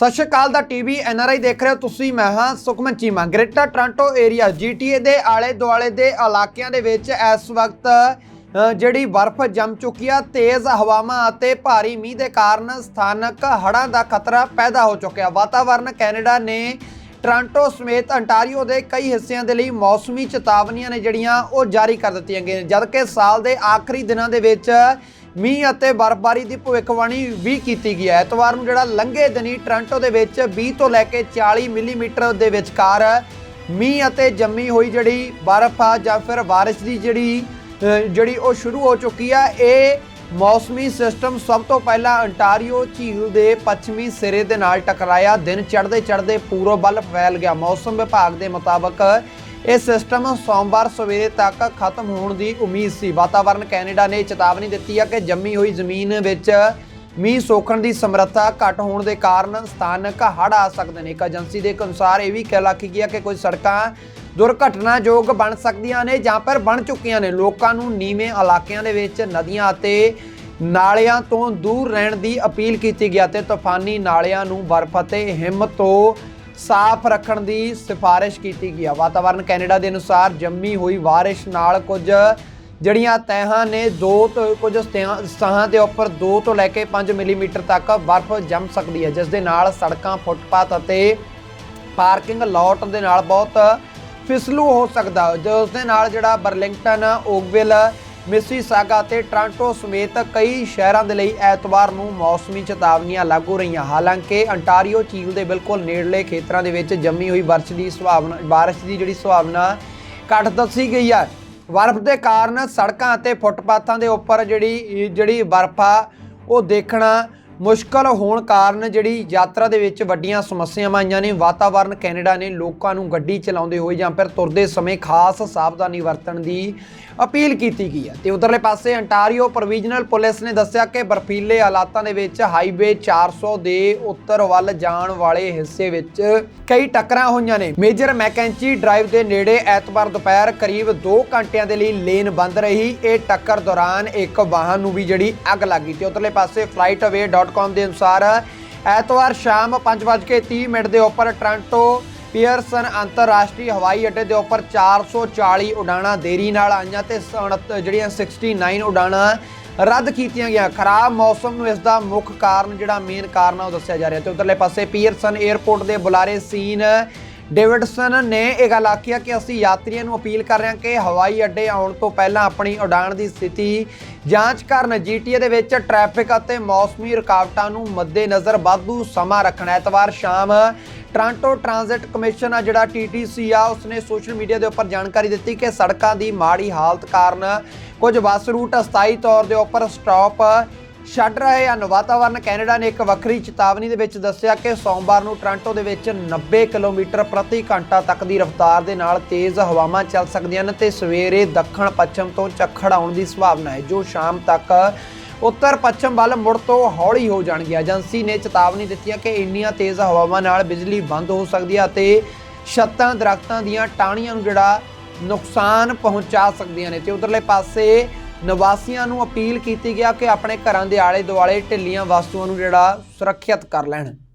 ਸਤਿ ਸ਼੍ਰੀ ਅਕਾਲ ਦਾ ਟੀਵੀ ਆਈ ਦੇਖ ਰਹੇ ਹੋ ਤੁਸੀਂ ਮੈਂ ਹਾਂ Sukhman Cheema. Greater Toronto area GTA ਦੇ ਆਲੇ ਦੁਆਲੇ ਦੇ ਇਲਾਕਿਆਂ ਦੇ ਵਿੱਚ ਇਸ ਵਕਤ ਅ, ਜਿਹੜੀ ਬਰਫ਼ ਜੰਮ ਚੁੱਕੀ ਆ ਤੇਜ਼ ਹਵਾਵਾਂ ਅਤੇ ਭਾਰੀ ਮੀਂਹ ਦੇ ਕਾਰਨ ਸਥਾਨਕ ਹੜ੍ਹਾਂ ਦਾ ਖਤਰਾ ਪੈਦਾ ਹੋ ਚੁੱਕਿਆ। ਵਾਤਾਵਰਨ ਕੈਨੇਡਾ ਨੇ ਟੋਰਾਂਟੋ ਸਮੇਤ ਅੰਟਾਰੀਓ ਦੇ ਕਈ ਹਿੱਸਿਆਂ ਦੇ ਲਈ ਮੌਸਮੀ ਚੇਤਾਵਨੀਆਂ ਨੇ ਜਿਹੜੀਆਂ ਉਹ ਜਾਰੀ ਕਰ ਦਿੱਤੀਆਂ ਗਈਆਂ ਨੇ। ਜਦਕਿ ਸਾਲ ਦੇ ਆਖਰੀ ਦਿਨਾਂ ਦੇ ਵਿੱਚ ਮੀਂਹ ਅਤੇ ਬਰਫ਼ਬਾਰੀ ਦੀ ਭਵਿੱਖਬਾਣੀ ਵੀ ਕੀਤੀ ਗਈ ਹੈ। ਐਤਵਾਰ ਨੂੰ ਜਿਹੜਾ ਲੰਘੇ ਦਿਨੀ ਟੋਰਾਂਟੋ ਦੇ ਵਿੱਚ 20 ਤੋਂ ਲੈ ਕੇ 40 ਮਿਲੀਮੀਟਰ ਦੇ ਵਿਚਕਾਰ ਮੀਂਹ ਅਤੇ ਜੰਮੀ ਹੋਈ ਜਿਹੜੀ ਬਰਫ਼ ਆ ਜਾਂ ਫਿਰ ਬਾਰਿਸ਼ ਦੀ ਜਿਹੜੀ ਜਿਹੜੀ ਉਹ ਸ਼ੁਰੂ ਹੋ ਚੁੱਕੀ ਆ, ਇਹ ਮੌਸਮੀ ਸਿਸਟਮ ਸਭ ਤੋਂ ਪਹਿਲਾਂ ਅੰਟਾਰੀਓ ਝੀਲ ਦੇ ਪੱਛਮੀ ਸਿਰੇ ਦੇ ਨਾਲ ਟਕਰਾਇਆ। ਦਿਨ ਚੜ੍ਹਦੇ ਚੜ੍ਹਦੇ ਪੂਰਬ ਵੱਲ ਫੈਲ ਗਿਆ। ਮੌਸਮ ਵਿਭਾਗ ਦੇ ਮੁਤਾਬਕ ਇਹ ਸਿਸਟਮ ਸੋਮਵਾਰ ਸਵੇਰੇ ਤੱਕ ਖਤਮ ਹੋਣ ਦੀ ਉਮੀਦ ਸੀ। ਵਾਤਾਵਰਨ ਕੈਨੇਡਾ ਨੇ ਚੇਤਾਵਨੀ ਦਿੱਤੀ ਹੈ ਕਿ ਜੰਮੀ ਹੋਈ ਜ਼ਮੀਨ ਵਿੱਚ ਮੀਂਹ ਸੋਖਣ ਦੀ ਸਮਰੱਥਾ ਘੱਟ ਹੋਣ ਦੇ ਕਾਰਨ ਸਥਾਨਕ ਹੜ੍ਹ ਆ ਸਕਦੇ ਨੇ। ਇੱਕ ਏਜੰਸੀ ਦੇ ਅਨੁਸਾਰ ਇਹ ਵੀ ਕਹਿ ਲੱਖੀ ਗਿਆ ਕਿ ਕੁਝ ਸੜਕਾਂ ਦੁਰਘਟਨਾਯੋਗ ਬਣ ਸਕਦੀਆਂ ਨੇ ਜਾਂ ਪਰ ਬਣ ਚੁੱਕੀਆਂ ਨੇ। ਲੋਕਾਂ ਨੂੰ ਨੀਵੇਂ ਇਲਾਕਿਆਂ ਦੇ ਵਿੱਚ ਨਦੀਆਂ ਅਤੇ ਨਾਲਿਆਂ ਤੋਂ ਦੂਰ ਰਹਿਣ ਦੀ ਅਪੀਲ ਕੀਤੀ ਗਿਆ ਤੇ ਤੂਫਾਨੀ ਨਾਲਿਆਂ ਨੂੰ ਬਰਫ਼ ਅਤੇ ਹਿੰਮ ਤੋਂ ਸਾਫ਼ ਰੱਖਣ ਦੀ ਸਿਫਾਰਿਸ਼ ਕੀਤੀ ਗਈ ਹੈ ਵਾਤਾਵਰਨ ਕੈਨੇਡਾ ਦੇ ਅਨੁਸਾਰ ਜੰਮੀ ਹੋਈ ਬਾਰਿਸ਼ ਨਾਲ ਕੁਝ ਜਿਹੜੀਆਂ ਤਹਿਾਂ ਨੇ 2 ਤੋਂ ਕੁਝ ਸਤਹਾਂ ਸਤਹਾਂ ਦੇ ਉੱਪਰ 2 ਤੋਂ ਲੈ ਕੇ 5 ਮਿਲੀਮੀਟਰ ਤੱਕ ਬਰਫ਼ ਜੰਮ ਸਕਦੀ ਹੈ, ਜਿਸ ਦੇ ਨਾਲ ਸੜਕਾਂ, ਫੁੱਟਪਾਥ ਅਤੇ ਪਾਰਕਿੰਗ ਲੋਟ ਦੇ ਨਾਲ ਬਹੁਤ ਫਿਸਲੂ ਹੋ ਸਕਦਾ। ਹੈ ਉਸ ਦੇ ਨਾਲ ਜਿਹੜਾ ਬਰਲਿੰਗਟਨ ਓਗਵਿਲ ਮਿਸੀਸਾਗਾ ਤੇ ਟ੍ਰਾਂਟੋ ਸਮੇਤ ਕਈ ਸ਼ਹਿਰਾਂ ਦੇ ਲਈ ਐਤਵਾਰ ਨੂੰ ਮੌਸਮੀ ਚੇਤਾਵਨੀਆਂ ਲਾਗੂ ਰਹੀਆਂ। ਹਾਲਾਂਕਿ ਅੰਟਾਰੀਓ ਝੀਲ ਦੇ ਬਿਲਕੁਲ ਨੇੜਲੇ ਖੇਤਰਾਂ ਦੇ ਵਿੱਚ ਜੰਮੀ ਹੋਈ ਬਰਸ਼ ਦੀ ਸੰਭਾਵਨਾ ਬਾਰਿਸ਼ ਦੀ ਜਿਹੜੀ ਸੰਭਾਵਨਾ ਘੱਟ ਦੱਸੀ ਗਈ ਹੈ। ਬਰਫ਼ ਦੇ ਕਾਰਨ ਸੜਕਾਂ ਅਤੇ ਫੁੱਟਪਾਥਾਂ ਦੇ ਉੱਪਰ ਜਿਹੜੀ ਜਿਹੜੀ ਬਰਫ਼ ਆ, ਉਹ ਦੇਖਣਾ ਮੁਸ਼ਕਲ ਹੋਣ ਕਾਰਨ ਜਿਹੜੀ ਯਾਤਰਾ ਦੇ ਵਿੱਚ ਵੱਡੀਆਂ ਸਮੱਸਿਆਵਾਂ ਆਈਆਂ ਨੇ। ਵਾਤਾਵਰਨ ਕੈਨੇਡਾ ਨੇ ਲੋਕਾਂ ਨੂੰ ਗੱਡੀ ਚਲਾਉਂਦੇ ਹੋਏ ਜਾਂ ਫਿਰ ਤੁਰਦੇ ਸਮੇਂ ਖਾਸ ਸਾਵਧਾਨੀ ਵਰਤਣ ਦੀ ਅਪੀਲ ਕੀਤੀ ਗਈ ਹੈ। ਤੇ ਉਧਰਲੇ ਪਾਸੇ ਅੰਟਾਰੀਓ ਪ੍ਰੋਵੀਜ਼ਨਲ ਪੁਲਿਸ ਨੇ ਦੱਸਿਆ ਕਿ ਬਰਫੀਲੇ ਹਾਲਾਤਾਂ ਦੇ ਵਿੱਚ ਹਾਈਵੇ 400 ਦੇ ਉੱਤਰ ਵੱਲ ਜਾਣ ਵਾਲੇ ਹਿੱਸੇ ਵਿੱਚ ਕਈ ਟੱਕਰਾਂ ਹੋਈਆਂ ਨੇ। ਮੇਜਰ ਮੈਕੈਂਚੀ ਡਰਾਈਵ ਦੇ ਨੇੜੇ ਐਤਵਾਰ ਦੁਪਹਿਰ ਕਰੀਬ 2 ਘੰਟਿਆਂ ਦੇ ਲਈ ਲੇਨ ਬੰਦ ਰਹੀ। ਇਹ ਟੱਕਰ ਦੌਰਾਨ ਇੱਕ ਵਾਹਨ ਨੂੰ ਵੀ ਜਿਹੜੀ ਅੱਗ ਲੱਗੀ ਤੇ ਉਧਰਲੇ ਪਾਸੇ flightaway.com ਦੇ ਅਨੁਸਾਰ ਐਤਵਾਰ ਸ਼ਾਮ 5:30 ਮਿੰਟ ਦੇ ਉੱਪਰ ਟ੍ਰਾਂਟੋ ਪੀਅਰਸਨ ਅੰਤਰਰਾਸ਼ਟਰੀ ਹਵਾਈ ਅੱਡੇ ਦੇ ਉੱਪਰ 440 ਉਡਾਣਾਂ ਦੇਰੀ ਨਾਲ ਆਈਆਂ ਤੇ ਜਿਹੜੀਆਂ 69 ਉਡਾਣਾਂ ਰੱਦ ਕੀਤੀਆਂ ਗਿਆ ਖਰਾਬ ਮੌਸਮ ਨੂੰ ਇਸ ਦਾ ਮੁੱਖ ਕਾਰਨ ਜਿਹੜਾ ਮੇਨ ਕਾਰਨ ਆ ਉਹ ਦੱਸਿਆ ਜਾ ਰਿਹਾ ਤੇ ਉਧਰਲੇ ਪਾਸੇ ਪੀਅਰਸਨ 에ਅਰਪੋਰਟ ਦੇ ਬੁਲਾਰੇ ਸੀਨ ਡੇਵਿਡਸਨ ਨੇ ਇਹ ਗੱਲ ਆਖੀ ਆ ਕਿ ਅਸੀਂ ਯਾਤਰੀਆਂ ਨੂੰ ਅਪੀਲ ਕਰ ਰਹੇ ਹਾਂ ਕਿ ਹਵਾਈ ਅੱਡੇ ਆਉਣ ਤੋਂ ਪਹਿਲਾਂ ਆਪਣੀ ਉਡਾਣ ਦੀ ਸਥਿਤੀ ਜਾਂਚ ਕਰਨ ਜੀਟੀਏ ਦੇ ਵਿੱਚ ਟ੍ਰੈਫਿਕ ਅਤੇ ਮੌਸਮੀ ਰੁਕਾਵਟਾਂ ਨੂੰ ਮੱਦੇਨਜ਼ਰ ਵਾਧੂ ਸਮਾਂ ਰੱਖਣਾ। ਐਤਵਾਰ ਸ਼ਾਮ ਟ੍ਰਾਂਟੋ ਟ੍ਰਾਂਜ਼ਿਟ ਕਮਿਸ਼ਨ ਆ, ਜਿਹੜਾ ਟੀਟੀਸੀ ਆ, ਉਸਨੇ ਸੋਸ਼ਲ ਮੀਡੀਆ ਦੇ ਉੱਪਰ ਜਾਣਕਾਰੀ ਦਿੱਤੀ ਕਿ ਸੜਕਾਂ ਦੀ ਮਾੜੀ ਹਾਲਤ ਕਾਰਨ ਕੁਝ ਬੱਸ ਰੂਟ ਅਸਥਾਈ ਤੌਰ ਦੇ ਉੱਪਰ ਸਟਾਪ ਛੱਡ ਰਹੇ ਹਨ। ਵਾਤਾਵਰਨ ਕੈਨੇਡਾ ਨੇ ਇੱਕ ਵੱਖਰੀ ਚੇਤਾਵਨੀ ਦੇ ਵਿੱਚ ਦੱਸਿਆ ਕਿ ਸੋਮਵਾਰ ਨੂੰ ਟੋਰਾਂਟੋ ਦੇ ਵਿੱਚ 90 ਕਿਲੋਮੀਟਰ ਪ੍ਰਤੀ ਘੰਟਾ ਤੱਕ ਦੀ ਰਫ਼ਤਾਰ ਦੇ ਨਾਲ ਤੇਜ਼ ਹਵਾਵਾਂ ਚੱਲ ਸਕਦੀਆਂ ਨੇ ਤੇ ਸਵੇਰੇ ਦੱਖਣ ਪੱਛਮ ਤੋਂ ਝੱਖੜ ਆਉਣ ਦੀ ਸੰਭਾਵਨਾ ਹੈ, ਜੋ ਸ਼ਾਮ ਤੱਕ ਉੱਤਰ ਪੱਛਮ ਵੱਲ ਮੁੜ ਤੋਂ ਹੌਲੀ ਹੋ ਜਾਣਗੀ ਏਜੰਸੀ ਨੇ ਚੇਤਾਵਨੀ ਦਿੱਤੀ ਹੈ ਕਿ ਇੰਨੀਆਂ ਤੇਜ਼ ਹਵਾਵਾਂ ਨਾਲ ਬਿਜਲੀ ਬੰਦ ਹੋ ਸਕਦੀ ਹੈ ਅਤੇ ਛੱਤਾਂ ਦਰਖਤਾਂ ਦੀਆਂ ਟਾਹਣੀਆਂ ਨੂੰ ਜਿਹੜਾ ਨੁਕਸਾਨ ਪਹੁੰਚਾ ਸਕਦੀਆਂ ਨੇ। ਤੇ ਉਧਰਲੇ ਪਾਸੇ ਨਿਵਾਸੀਆਂ ਨੂੰ ਅਪੀਲ ਕੀਤੀ ਗਿਆ ਕਿ ਆਪਣੇ ਘਰਾਂ ਦੇ ਆਲੇ ਦੁਆਲੇ ਢਿੱਲੀਆਂ ਵਸਤੂਆਂ ਨੂੰ ਜਿਹੜਾ ਸੁਰੱਖਿਅਤ ਕਰ ਲੈਣ।